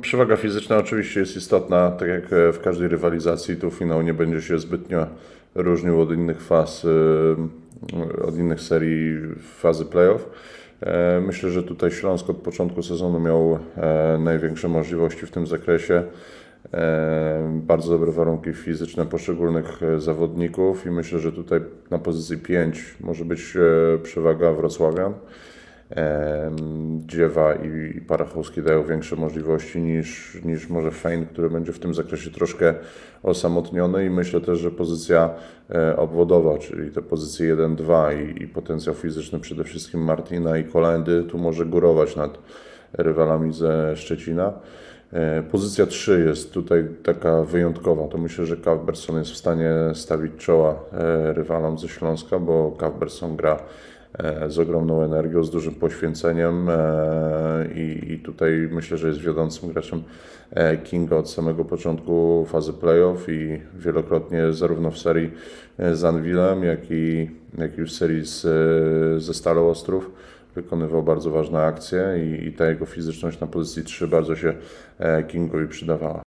Przewaga fizyczna oczywiście jest istotna, tak jak e, w każdej rywalizacji, tu finał nie będzie się zbytnio różnił od innych faz, e, od innych serii fazy playoff. E, Myślę, że tutaj Śląsk od początku sezonu miał największe możliwości w tym zakresie. Bardzo dobre warunki fizyczne poszczególnych zawodników i myślę, że tutaj na pozycji 5 może być przewaga Wrocławian. Dziewa i, Parachowski dają większe możliwości niż, niż może Fein, który będzie w tym zakresie troszkę osamotniony i myślę też, że pozycja e, obwodowa, czyli te pozycje 1-2 i, i potencjał fizyczny przede wszystkim Martina i Kolendy tu może górować nad rywalami ze Szczecina. E, Pozycja 3 jest tutaj taka wyjątkowa. To myślę, że Kawberson jest w stanie stawić czoła e, rywalom ze Śląska, bo Kawberson gra z ogromną energią, z dużym poświęceniem e, i, i tutaj myślę, że jest wiodącym graczem e, Kinga od samego początku fazy playoff i wielokrotnie zarówno w serii e, z Anvilem, jak i, jak i w serii z, e, ze Stalą Ostrów wykonywał bardzo ważne akcje i, i ta jego fizyczność na pozycji 3 bardzo się e, Kingowi przydawała.